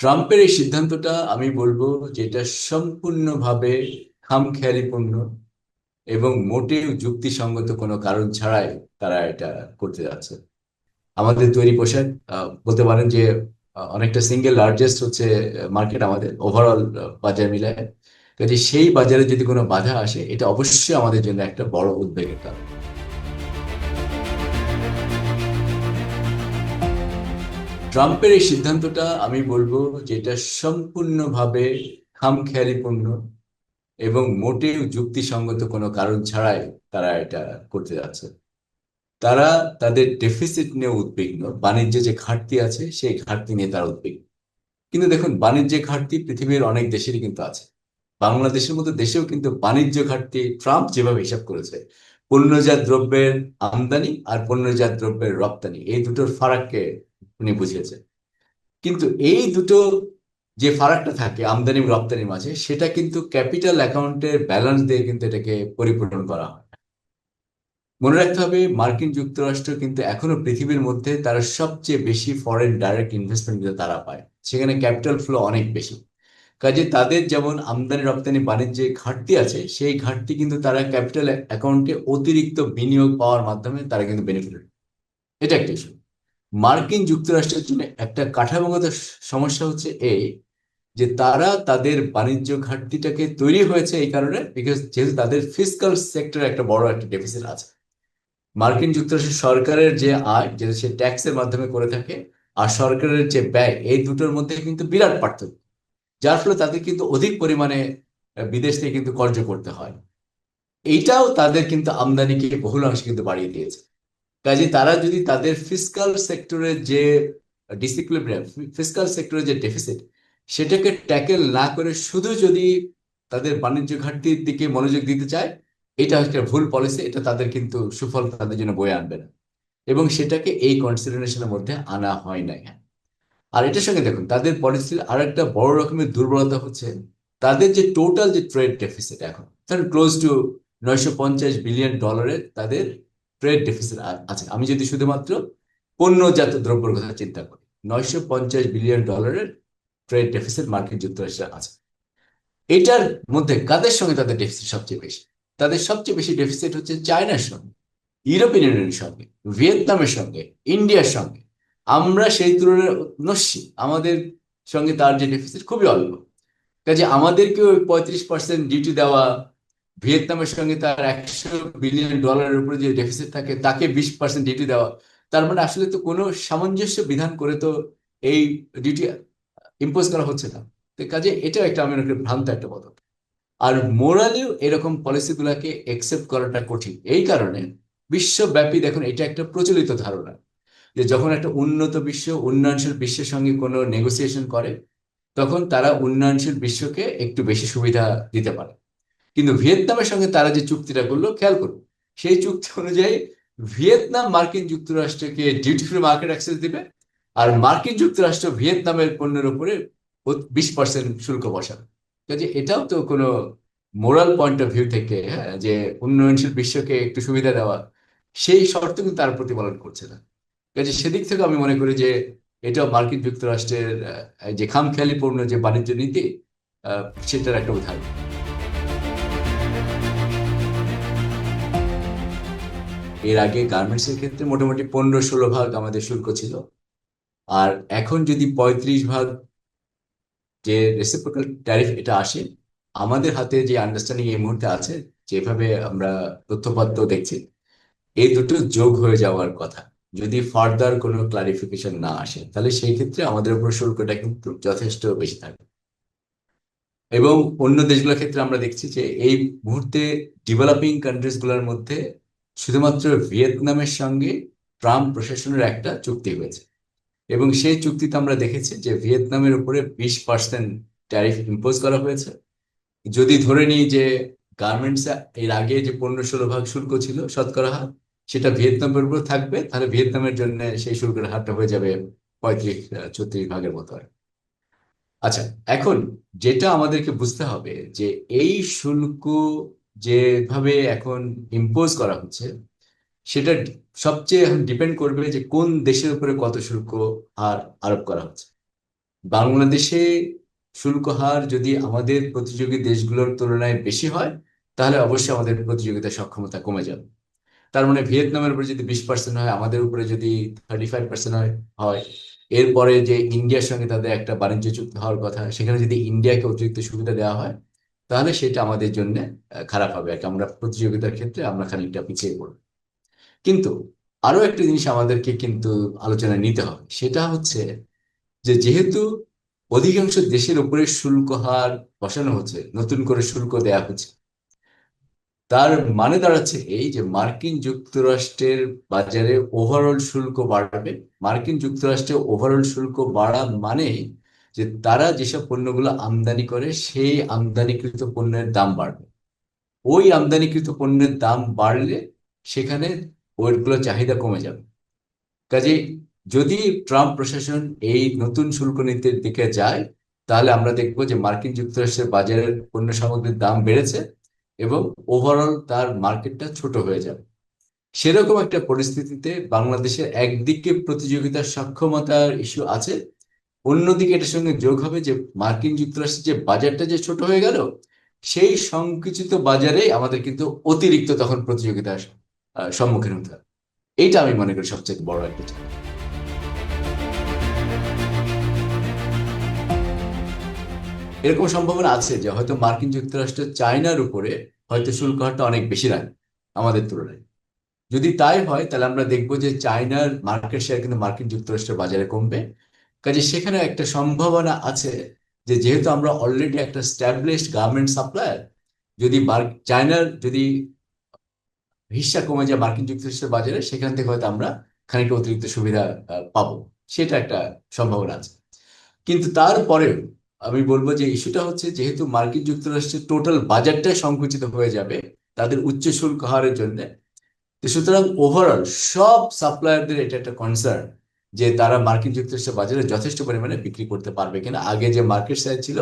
ট্রাম্পের এই সিদ্ধান্তটা আমি বলব যে এটা সম্পূর্ণভাবে খামখেয়ালিপূর্ণ এবং মোটেও যুক্তিসঙ্গত কোনো কারণ ছাড়াই তারা এটা করতে যাচ্ছে। আমাদের তৈরি পোশাক বলতে পারেন যে অনেকটা সিঙ্গেল লার্জেস্ট হচ্ছে মার্কেট আমাদের ওভারঅল বাজার মিলায়। কাজে সেই বাজারে যদি কোনো বাধা আসে, এটা অবশ্যই আমাদের জন্য একটা বড় উদ্বেগের কারণ। ট্রাম্পের এই সিদ্ধান্তটা আমি বলব যে এটা সম্পূর্ণভাবে খামখেয়ালিপূর্ণ এবং মোটেও যুক্তিসঙ্গত কোনো কারণ ছাড়াই তারা এটা করতে যাচ্ছে। তারা তাদের ডেফিসিট নিয়ে উদ্বিগ্ন। বাণিজ্যে যে ঘাটতি আছে, সেই ঘাটতি নিয়ে তারা উদ্বিগ্ন। কিন্তু দেখুন, বাণিজ্যে ঘাটতি পৃথিবীর অনেক দেশেরই কিন্তু আছে। বাংলাদেশের মতো দেশেও কিন্তু বাণিজ্য ঘাটতি ট্রাম্প যেভাবে হিসাব করেছে, পণ্যজাত দ্রব্যের আমদানি আর পণ্যজাত দ্রব্যের রপ্তানি, এই দুটোর ফারাককে উনি বুঝিয়েছেন। কিন্তু এই দুটো যে ফারাকটা থাকে, আমদানি এবং রপ্তানির মাঝে, সেটা কিন্তু ক্যাপিটাল অ্যাকাউন্টের ব্যালেন্স দিয়ে কিন্তু এটাকে পরিপূরণ করা হয় মনে রাখতে হবে, মার্কিন যুক্তরাষ্ট্র কিন্তু এখনও পৃথিবীর মধ্যে তারা সবচেয়ে বেশি ফরেন ডাইরেক্ট ইনভেস্টমেন্ট কিন্তু তারা পায়। সেখানে ক্যাপিটাল ফ্লো অনেক বেশি। কাজে তাদের যেমন আমদানি, রপ্তানি, বাণিজ্যে ঘাটতি আছে, সেই ঘাটতি কিন্তু তারা ক্যাপিটাল অ্যাকাউন্টে অতিরিক্ত বিনিয়োগ পাওয়ার মাধ্যমে তারা কিন্তু বেনিফিট এটা একটা ইস্যু মার্কিন যুক্তরাষ্ট্রের জন্য একটা কাঠামোগত সমস্যা হচ্ছে এই যে তারা তাদের বাণিজ্য ঘাটতিটাকে তৈরি হয়েছে এই কারণে বিকজ যেহেতু তাদের ফিজিক্যাল সেক্টরে একটা বড় একটা ডেফিসিট আছে। মার্কিন যুক্তরাষ্ট্রের সরকারের যে আয়, যেটা সে ট্যাক্সের মাধ্যমে করে থাকে, আর সরকারের যে ব্যয়, এই দুটোর মধ্যে কিন্তু বিরাট পার্থক্য, যার ফলে তাদের কিন্তু অধিক পরিমাণে বিদেশ থেকে কিন্তু কর্য করতে হয়। এইটাও তাদের কিন্তু আমদানিকে বহুলাংশে কিন্তু বাড়িয়ে দিয়েছে। কাজে তারা যদি তাদের ফিসকাল সেক্টরের যে ডিসিপ্লিন ফিসকাল সেক্টরের যে ডেফিসিট সেটাকে ট্যাকেল না করে শুধু যদি তাদের বাণিজ্য ঘাটতির দিকে মনোযোগ দিতে চায়, এটা একটা ভুল পলিসি এটা তাদের কিন্তু সুফল তাদের জন্য বয়ে আনবে না। এবং সেটাকে এই কনসিডারেশনের মধ্যে আনা হয় নাই। আর এটার সঙ্গে দেখুন, তাদের পলিসির আর একটা বড় রকমের দুর্বলতা হচ্ছে, তাদের যে টোটাল যে ট্রেড ডেফিসিট এখন ক্লোজ টু নয়শো পঞ্চাশ বিলিয়ন ডলারের তাদের ট্রেড ডেফিসিট আছে। আমি যদি শুধুমাত্র পণ্যজাত দ্রব্যের কথা চিন্তা করি, নয়শো পঞ্চাশ বিলিয়ন ডলারের ট্রেড ডেফিসিট মার্কিন যুক্তরাষ্ট্রে আছে। এটার মধ্যে কাদের সঙ্গে তাদের ডেফিসিট সবচেয়ে বেশি? তাদের সবচেয়ে বেশি ডেফিসিট হচ্ছে চায়নার সঙ্গে ইউরোপিয়ান ইউনিয়নের সঙ্গে ভিয়েতনামের সঙ্গে ইন্ডিয়ার সঙ্গে। আমরা সেই তুলনায় নস্যি আমাদের সঙ্গে তার যে ডেফিসিট খুবই অল্প। কাজে আমাদেরকে ওই পঁয়ত্রিশ পার্সেন্ট ডিউটি দেওয়া ভিয়েতনামের সঙ্গে তার একশো বিলিয়ন ডলারের উপরে যে ডেফিসিট থাকে, তাকে বিশ পার্সেন্ট ডিউটি দেওয়া। তার মানে আসলে তো কোনো সামঞ্জস্য বিধান করে তো এই ডিউটি ইম্পোজ করা হচ্ছে না। তো কাজে এটাও একটা আমি করি ভ্রান্ত একটা পদক্ষেপ। আর মোরালিও এরকম পলিসিগুলোকে একসেপ্ট করাটা কঠিন। এই কারণে বিশ্বব্যাপী দেখুন, এটা একটা প্রচলিত ধারণা যে যখন একটা উন্নত বিশ্ব উন্নয়নশীল বিশ্বের সঙ্গে কোনো নেগোসিয়েশন করে, তখন তারা উন্নয়নশীল বিশ্বকে একটু বেশি সুবিধা দিতে পারে। কিন্তু ভিয়েতনামের সঙ্গে তারা যে চুক্তিটা করল, খেয়াল করুন, সেই চুক্তি অনুযায়ী ভিয়েতনাম মার্কিন যুক্তরাষ্ট্রকে ডিউটি ফ্রি মার্কেট অ্যাক্সেস দিবে আর মার্কিন যুক্তরাষ্ট্র ভিয়েতনামের পণ্যের উপরে বিশ পার্সেন্ট শুল্ক বসাবে। কাজে এটাও তো কোনো মোরাল পয়েন্ট অফ ভিউ থেকে হ্যাঁ যে উন্নয়নশীল বিশ্বকে একটু সুবিধা দেওয়া, সেই শর্ত কিন্তু তার প্রতিপালন করছে না। কাজে সেদিক থেকে আমি মনে করি যে এটাও মার্কিন যুক্তরাষ্ট্রের যে খামখেয়ালিপূর্ণ যে বাণিজ্য নীতি সেটার একটা উদাহরণ। এর আগে গার্মেন্টস এর ক্ষেত্রে মোটামুটি পনেরো ষোলো ভাগ আমাদের শুল্ক ছিল। আর এখন যদি পঁয়ত্রিশ ভাগ যে রেসিপ্রোকাল ট্যারিফ এটা আসে, আমাদের হাতে যে আন্ডারস্ট্যান্ডিং এই মুহূর্তে আছে, যেভাবে আমরা তথ্যপত্র দেখছি, এই দুটো যোগ হয়ে যাওয়ার কথা। যদি ফার্দার কোনো ক্লারিফিকেশন না আসে, তাহলে সেই ক্ষেত্রে আমাদের উপর শুল্কটা কিন্তু যথেষ্ট বেশি থাকবে। এবং অন্য দেশগুলোর ক্ষেত্রে আমরা দেখছি যে এই মুহূর্তে ডেভেলপিং কান্ট্রিজগুলোর মধ্যে শুধুমাত্র ভিয়েতনামের সঙ্গে ট্রাম্প প্রশাসনের একটা চুক্তি হয়েছে। এবং সেই চুক্তিতে আমরা দেখেছি যে ভিয়েতনামের উপরে বিশ পার্সেন্ট ট্যারিফ ইম্পোজ করা হয়েছে। যদি ধরে নিই যে গার্মেন্টস এর আগে যে পনেরো ষোলো ভাগ শুল্ক ছিল শতকরা হার সেটা ভিয়েতনামের উপর থাকবে, তাহলে ভিয়েতনামের জন্য সেই শুল্কের হারটা হয়ে যাবে পঁয়ত্রিশ, ছত্রিশ ভাগের মতো আর। আচ্ছা এখন যেটা আমাদেরকে বুঝতে হবে যে এই শুল্ক যেভাবে এখন ইম্পোজ করা হচ্ছে, সেটা সবচেয়ে এখন ডিপেন্ড করবে যে কোন দেশের উপরে কত শুল্ক হার আরোপ করা হচ্ছে। বাংলাদেশে শুল্ক হার যদি আমাদের প্রতিযোগী দেশগুলোর তুলনায় বেশি হয়, তাহলে অবশ্যই আমাদের প্রতিযোগিতা সক্ষমতা কমে যাবে। তার মানে ভিয়েতনামের উপরে যদি বিশ পার্সেন্ট হয়, আমাদের উপরে যদি থার্টি ফাইভ পার্সেন্ট হয়, এরপরে যে ইন্ডিয়ার সঙ্গে তাদের একটা বাণিজ্য চুক্তি হওয়ার কথা, সেখানে যদি ইন্ডিয়াকে অতিরিক্ত সুবিধা দেওয়া হয় তাহলে সেটা আমাদের জন্য খারাপ হবে। আর কি আমরা প্রতিযোগিতার ক্ষেত্রে আমরা খানিকটা পিছিয়ে পড়ব। কিন্তু আরও একটা জিনিস আমাদেরকে কিন্তু আলোচনায় নিতে হবে। সেটা হচ্ছে যে যেহেতু অধিকাংশ দেশের উপরে শুল্ক হার বসানো হচ্ছে, নতুন করে শুল্ক দেয়া হচ্ছে, তার মানে দাঁড়াচ্ছে এই যে মার্কিন যুক্তরাষ্ট্রের বাজারে ওভারঅল শুল্ক বাড়বে। মার্কিন যুক্তরাষ্ট্রে ওভারঅল শুল্ক বাড়া মানে যে তারা যেসব পণ্যগুলো আমদানি করে, সেই আমদানিকৃত পণ্যের দাম বাড়বে। ওই আমদানিকৃত পণ্যের দাম বাড়লে সেখানে ওইগুলো চাহিদা কমে যাবে। কাজে যদি ট্রাম্প প্রশাসন এই নতুন শুল্ক নীতির দিকে যায়, তাহলে আমরা দেখব যে মার্কিন যুক্তরাষ্ট্রের বাজারের পণ্য সামগ্রীর দাম বেড়েছে এবং ওভারঅল তার মার্কেটটা ছোট হয়ে যাবে। সেরকম একটা পরিস্থিতিতে বাংলাদেশের একদিকে প্রতিযোগিতার সক্ষমতার ইস্যু আছে অন্যদিকে এটার সঙ্গে যোগ হবে যে মার্কিন যুক্তরাষ্ট্রের যে বাজারটা যে ছোট হয়ে গেল, সেই সংকুচিত বাজারে আমাদের কিন্তু অতিরিক্ত তখন প্রতিযোগিতার সম্মুখীন হতে হবে। এইটা আমি মনে করি সবচেয়ে বড় একটা চ্যালেঞ্জ এরকম সম্ভাবনা আছে যে হয়তো মার্কিন যুক্তরাষ্ট্র চায়নার উপরে হয়তো শুল্ক হারটা অনেক বেশি রাখে আমাদের তুলনায়। যদি তাই হয়, তাহলে আমরা দেখব যে চায়নার মার্কেট শেয়ার কিন্তু মার্কিন যুক্তরাষ্ট্রের বাজারে কমবে। কাজে সেখানে একটা সম্ভাবনা আছে যে যেহেতু আমরা অলরেডি একটা স্ট্যাবলিশড গার্মেন্ট সাপ্লায়ার যদি চায়নার যদি হিসা কমে যায় মার্কিন যুক্তরাষ্ট্রের বাজারে, সেখান থেকে হয়তো আমরা খানিকটা অতিরিক্ত সুবিধা পাবো। সেটা একটা সম্ভাবনা আছে। কিন্তু তারপরেও আমি বলব যে ইস্যুটা হচ্ছে যেহেতু মার্কিন যুক্তরাষ্ট্রের টোটাল বাজারটাই সংকুচিত হয়ে যাবে, তাদের উচ্চ শুল্ক হারের জন্য সুতরাং ওভারঅল সব সাপ্লায়ারদের এটা একটা কনসার্ন যে তারা মার্কিন যুক্তরাষ্ট্রের বাজারে যথেষ্ট পরিমাণে বিক্রি করতে পারবে কিনা, আগে যে মার্কেট সাইজ ছিল,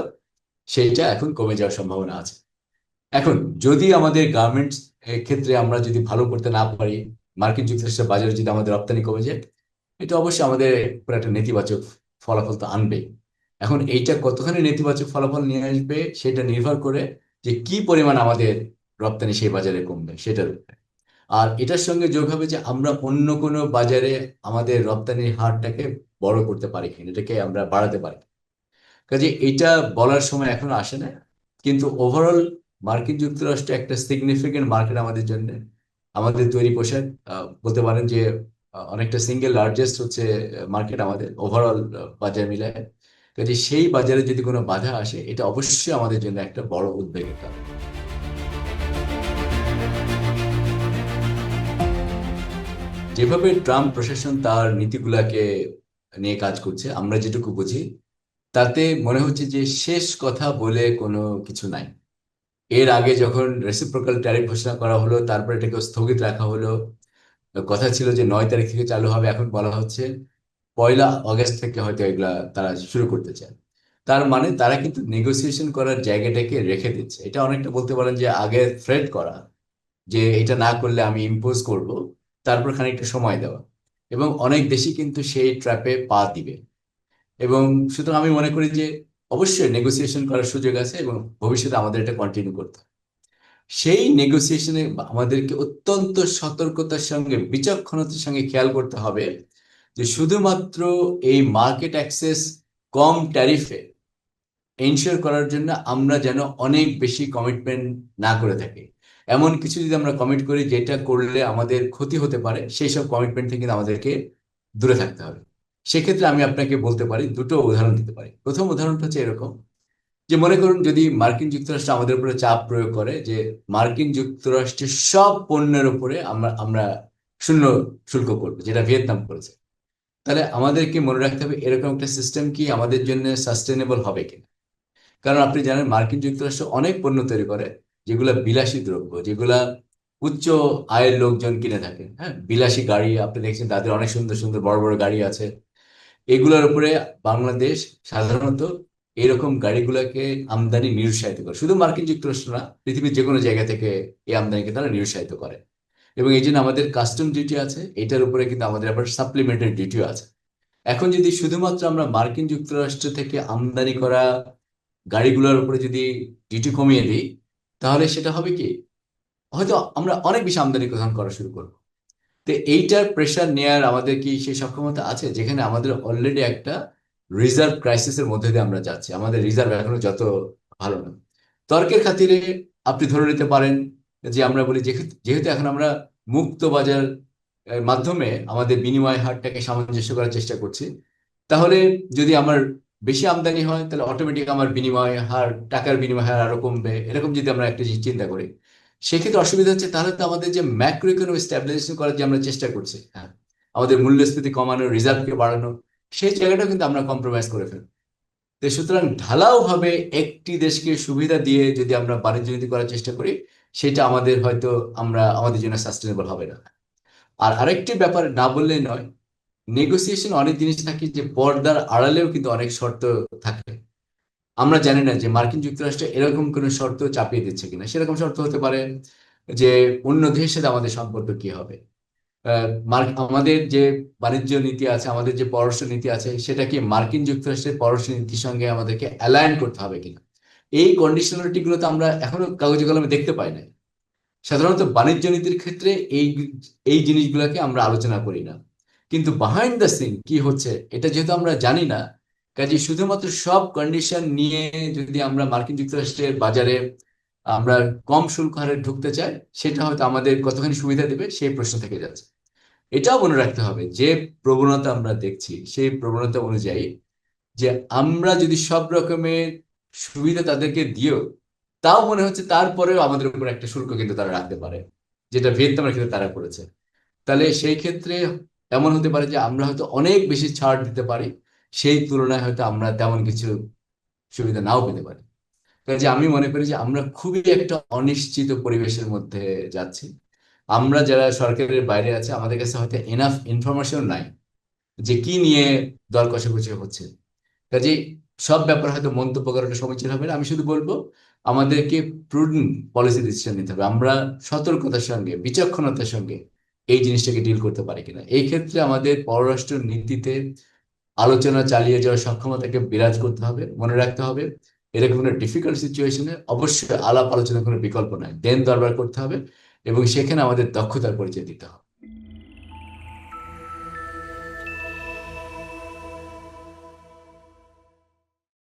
সেইটা এখন কমে যাওয়ার সম্ভাবনা আছে। এখন, যদি আমাদের গার্মেন্টস ক্ষেত্রে আমরা যদি ভালো করতে না পারি মার্কিন যুক্তরাষ্ট্রের বাজারে যদি আমাদের রপ্তানি কমে যায়, এটা অবশ্যই আমাদের উপর একটা নেতিবাচক ফলাফল তো আনবেই। এখন এইটা কতখানি নেতিবাচক ফলাফল নিয়ে আসবে, সেটা নির্ভর করে যে কি পরিমাণ আমাদের রপ্তানি সেই বাজারে কমবে, সেটার উপরে। আর এটার সঙ্গে যোগ হবে যে আমরা অন্য কোনো বাজারে আমাদের রপ্তানির হারটাকে বড় করতে পারি কিনা, এটাকে আমরা বাড়াতে পারি। কাজে এটা বলার সময় এখনও আসে না, কিন্তু ওভারঅল মার্কিন যুক্তরাষ্ট্র একটা সিগনিফিকেন্ট মার্কেট আমাদের জন্য। আমাদের তৈরি পোশাক বলতে পারেন যে অনেকটা সিঙ্গেল লার্জেস্ট হচ্ছে মার্কেট আমাদের ওভারঅল বাজার মিলায়। কাজে সেই বাজারে যদি কোনো বাধা আসে, এটা অবশ্যই আমাদের জন্য একটা বড় উদ্বেগের কারণ। যেভাবে ট্রাম্প প্রশাসন তার নীতিগুলাকে নিয়ে কাজ করছে, আমরা যেটুকু বুঝি, তাতে মনে হচ্ছে যে শেষ কথা বলে কোনো কিছু নাই। এর আগে যখন রেসিপ্রোকাল ট্যারিফ ঘোষণা করা হলো, তারপরে এটাকে স্থগিত রাখা হলো, কথা ছিল যে নয় তারিখ থেকে চালু হবে, এখন বলা হচ্ছে পয়লা অগস্ট থেকে হয়তো এগুলা তারা শুরু করতে চায়। তার মানে তারা কিন্তু নেগোসিয়েশন করার জায়গাটাকে রেখে দিচ্ছে। এটা অনেকটা বলতে পারেন যে আগে থ্রেট করা, যে এটা না করলে আমি ইম্পোজ করব তারপর খানিকটা সময় দেওয়া। এবং অনেক দেশই কিন্তু সেই ট্র্যাপে পা দিবে। এবং সুতরাং আমি মনে করি যে অবশ্যই নেগোসিয়েশন করার সুযোগ আছে এবং ভবিষ্যতে আমাদের এটা কন্টিনিউ করতে সেই নেগোসিয়েশনে আমাদেরকে অত্যন্ত সতর্কতার সঙ্গে, বিচক্ষণতার সঙ্গে খেয়াল করতে হবে যে শুধুমাত্র এই মার্কেট অ্যাক্সেস কম ট্যারিফে এনশিওর করার জন্য আমরা যেন অনেক বেশি কমিটমেন্ট না করে থাকি। এমন কিছু যদি আমরা কমিট করি যেটা করলে আমাদের ক্ষতি হতে পারে, সেই সব কমিটমেন্ট থেকে আমাদেরকে দূরে থাকতে হবে। সেক্ষেত্রে আমি আপনাকে বলতে পারি, দুটো উদাহরণ দিতে পারি। প্রথম উদাহরণটা হচ্ছে এরকম যে, মনে করুন যদি মার্কিন যুক্তরাষ্ট্র আমাদের উপরে চাপ প্রয়োগ করে যে, মার্কিন যুক্তরাষ্ট্রের সব পণ্যের উপরে আমরা আমরা শূন্য শুল্ক করব, যেটা ভিয়েতনাম করেছে। তাহলে আমাদেরকে মনে রাখতে হবে এরকম একটা সিস্টেম কি আমাদের জন্য সাস্টেনেবল হবে কিনা? কারণ আপনি জানেন মার্কিন যুক্তরাষ্ট্র অনেক পণ্য তৈরি করে যেগুলা বিলাসী দ্রব্য, যেগুলা উচ্চ আয়ের লোকজন কিনে থাকে হ্যাঁ? বিলাসী গাড়ি, আপনি দেখছেন তাদের অনেক সুন্দর সুন্দর বড় বড় গাড়ি আছে। এগুলোর উপরে বাংলাদেশ সাধারণত এরকম গাড়িগুলোকে আমদানি নিরুৎসাহিত করে। শুধু মার্কিন যুক্তরাষ্ট্র না, পৃথিবীর যে কোনো জায়গা থেকে এই আমদানিকে তারা নিরুৎসাহিত করে। এবং এই জন্য আমাদের কাস্টম ডিউটি আছে, এটার উপরে কিন্তু আমাদের আবার সাপ্লিমেন্টারি ডিউটিও আছে। এখন যদি শুধুমাত্র আমরা মার্কিন যুক্তরাষ্ট্র থেকে আমদানি করা গাড়িগুলোর উপরে যদি ডিউটি কমিয়ে দিই তাহলে সেটা হবে কি? হয়তো আমরা অনেক বেশি আমদানি গ্রহণ করা শুরু করব। তো এইটার প্রেশার নেয়ার আমাদের কি সেই সক্ষমতা আছে? যেখানে আমাদের অলরেডি একটা রিজার্ভ ক্রাইসিসের মধ্যে দিয়ে আমরা যাচ্ছি। আমাদের রিজার্ভ এখনও যত ভালো না। তর্কের খাতিরে আপনি ধরে নিতে পারেন যে আমরা বলি যেহেতু যেহেতু এখন আমরা মুক্ত বাজার মাধ্যমে আমাদের বিনিময় হারটাকে সামঞ্জস্য করার চেষ্টা করছি তাহলে যদি আমার বেশি আমদানি হয়, তাহলে অটোমেটিক আমার বিনিময় হার, টাকার বিনিময় হার আরও কমবে, এরকম যদি আমরা একটা জিনিস চিন্তা করি। সেক্ষেত্রে অসুবিধা হচ্ছে তাহলে তো আমাদের যে ম্যাক্রো ইকোনমিক স্ট্যাবিলাইজেশন করার যে আমরা চেষ্টা করছি হ্যাঁ আমাদের মূল্যস্ফীতি কমানো রিজার্ভকে বাড়ানো, সেই জায়গাটাও কিন্তু আমরা কম্প্রোমাইজ করে ফেলব। তো সুতরাং ঢালাও ভাবে একটি দেশকে সুবিধা দিয়ে যদি আমরা বাণিজ্য নীতি করার চেষ্টা করি, সেটা আমাদের হয়তো আমরা, আমাদের জন্য সাস্টেনেবল হবে না। আর আরেকটি ব্যাপার না বললেই নয় নেগোসিয়েশন অনেক জিনিস থাকে যে পর্দার আড়ালেও কিন্তু অনেক শর্ত থাকে। আমরা জানি না যে মার্কিন যুক্তরাষ্ট্র এরকম কোনো শর্ত চাপিয়ে দিচ্ছে কিনা। সেরকম শর্ত হতে পারে যে অন্য দেশের সাথে আমাদের সম্পর্ক কি হবে। আমাদের যে বাণিজ্য নীতি আছে, আমাদের যে পররাষ্ট্র নীতি আছে, সেটা কি মার্কিন যুক্তরাষ্ট্রের পররাষ্ট্র নীতির সঙ্গে আমাদেরকে অ্যালাইন করতে হবে কিনা? এই কন্ডিশনালিটি গুলো তো আমরা এখনও কাগজে কলমে দেখতে পাই না সাধারণত বাণিজ্য নীতির ক্ষেত্রে এই এই জিনিসগুলোকে আমরা আলোচনা করি না। কিন্তু বিহাইন্ড দ্য সিন কি হচ্ছে, এটা যেহেতু আমরা জানি না কাজে শুধুমাত্র সব কন্ডিশন নিয়ে যদি আমরা মার্কিন যুক্তরাষ্ট্রের বাজারে আমরা কম শুল্ক হারে ঢুকতে চাই, সেটা হয়তো আমাদের কতখানি সুবিধা দেবে সেই প্রশ্ন থেকে যাচ্ছে। এটাও মনে রাখতে হবে যে প্রবণতা আমরা দেখছি, সেই প্রবণতা অনুযায়ী যে আমরা যদি সব রকমের সুবিধা তাদেরকে দিও তাও মনে হচ্ছে তারপরেও আমাদের উপর একটা শুল্ক কিন্তু তারা রাখতে পারে, যেটা ভিয়েতনামের ক্ষেত্রে তারা করেছে। তাহলে সেই ক্ষেত্রে এমন হতে পারে যে আমরা হয়তো অনেক বেশি ছাড় দিতে পারি, সেই তুলনায় হয়তো আমরা তেমন কিছু সুবিধা নাও পেতে পারি। কাজে আমি মনে করি যে আমরা খুবই একটা অনিশ্চিত পরিবেশের মধ্যে যাচ্ছি। আমরা যারা সরকারের বাইরে আছে, আমাদের কাছে হয়তো এনাফ ইনফরমেশন নাই যে কি নিয়ে দর কষাকষি হচ্ছে। কাজে সব ব্যাপার হয়তো মন্তব্য করাটা সমীচীন হবে না। আমি শুধু বলব, আমাদেরকে প্রুডেন্ট পলিসি ডিসিশন নিতে হবে। আমরা সতর্কতার সঙ্গে, বিচক্ষণতার সঙ্গে এই জিনিসটাকে ডিল করতে পারে কিনা। এই ক্ষেত্রে আমাদের পররাষ্ট্র নীতিতে আলোচনা চালিয়ে যাওয়ার সক্ষমতাকে বিরাজ করতে হবে, মনে রাখতে হবে। এরকম কোনো ডিফিকাল্ট সিচুয়েশনে অবশ্যই আলাপ আলোচনা কোনো বিকল্প নাই। দেন দরবার করতে হবে এবং সেখানে আমাদের দক্ষতার পরিচয় দিতে হবে।